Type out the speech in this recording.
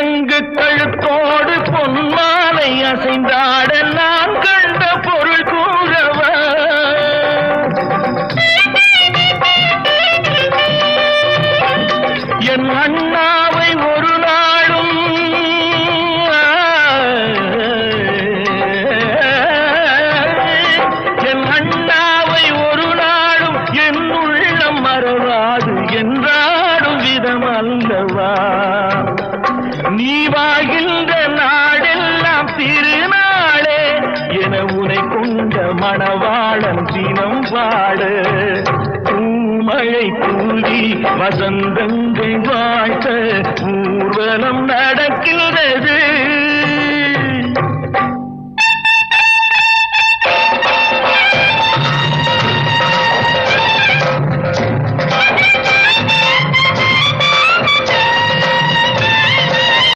தங்கு கழுத்தோடு பொன்மாலை அசைந்தாட நான் கண்ட பொருள் கூறவா? என் அண்ணாவை ஒரு நாளும் என் அண்ணாவை ஒரு நாளும் என் உள்ளம் மறவாது என்றாடும் விதம் அல்லவா? நீ வாழ்கின்ற நாடெல்லாம் திருநாளே என உனை கொண்ட மணவாளன் தினம் பாடு பூமழை தூவி வசந்தங்கள் வாழ்த்த ஊர்வலம் நடக்கின்றது.